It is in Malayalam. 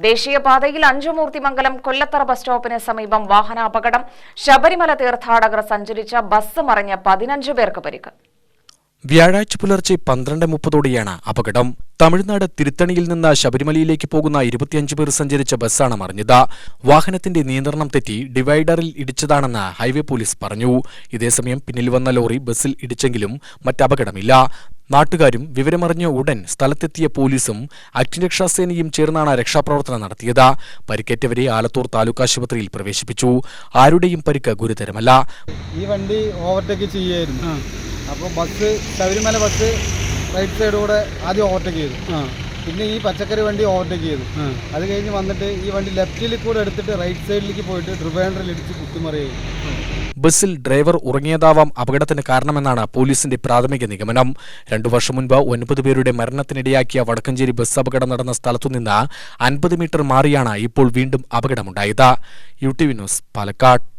ദേശീയപാതയിൽ അഞ്ചുമൂർത്തിമംഗലം കൊല്ലത്തറ ബസ് സ്റ്റോപ്പിന് സമീപം വാഹനാപകടം. ശബരിമല തീർത്ഥാടകർ സഞ്ചരിച്ച ബസ് മറിഞ്ഞ് പതിനഞ്ചു പേർക്ക് പരിക്ക്. വ്യാഴാഴ്ച പുലർച്ചെ പന്ത്രണ്ട് മുപ്പതോടെയാണ് അപകടം. തമിഴ്നാട് തിരുത്തണിയിൽ നിന്ന് ശബരിമലയിലേക്ക് പോകുന്ന ഇരുപത്തിയഞ്ച് പേർ സഞ്ചരിച്ച ബസ്സാണ് മറിഞ്ഞത്. വാഹനത്തിന്റെ നിയന്ത്രണം തെറ്റി ഡിവൈഡറിൽ ഇടിച്ചതാണെന്ന് ഹൈവേ പോലീസ് പറഞ്ഞു. ഇതേസമയം പിന്നിൽ വന്ന ലോറി ബസ്സിൽ ഇടിച്ചെങ്കിലും മറ്റപകടമില്ല. നാട്ടുകാരും വിവരമറിഞ്ഞ ഉടൻ സ്ഥലത്തെത്തിയ പോലീസും അഗ്നിരക്ഷാസേനയും ചേർന്നാണ് രക്ഷാപ്രവർത്തനം നടത്തിയത്. പരിക്കേറ്റവരെ ആലത്തൂർ താലൂക്ക് ആശുപത്രിയിൽ പ്രവേശിപ്പിച്ചു. ആരുടെയും പരിക്ക് ഗുരുതരമല്ല. ഈ വണ്ടി ഓവർടേക്ക് ചെയ്യായിരുന്നു അപ്പോൾ ബസ് ശബരിമല ബസ് റൈറ്റ് സൈഡിലൂടെ ആദ്യം ഓവർടേക്ക് ചെയ്തു. പിന്നെ ഈ പച്ചക്കറി വണ്ടി ഓവർടേക്ക് ചെയ്തു. അത് കഴിഞ്ഞ് വന്നിട്ട് ഈ വണ്ടി ലെഫ്റ്റിൽ കൂടെ എടുത്തിട്ട് റൈറ്റ് സൈഡിലേക്ക് പോയിട്ട് ട്രിവാൻഡ്രിൽ ഇടിച്ച് കുത്തിമറിയുകയും ബസ്സിൽ ഡ്രൈവർ ഉറങ്ങിയതാവാം അപകടത്തിന് കാരണമെന്നാണ് പോലീസിന്റെ പ്രാഥമിക നിഗമനം. രണ്ടു വർഷം മുൻപ് ഒൻപത് പേരുടെ മരണത്തിനിടയാക്കിയ വടക്കഞ്ചേരി ബസ് അപകടം നടന്ന സ്ഥലത്തുനിന്ന് അൻപത് മീറ്റർ മാറിയാണ് ഇപ്പോൾ വീണ്ടും അപകടമുണ്ടായത്. U T V news Palakkad.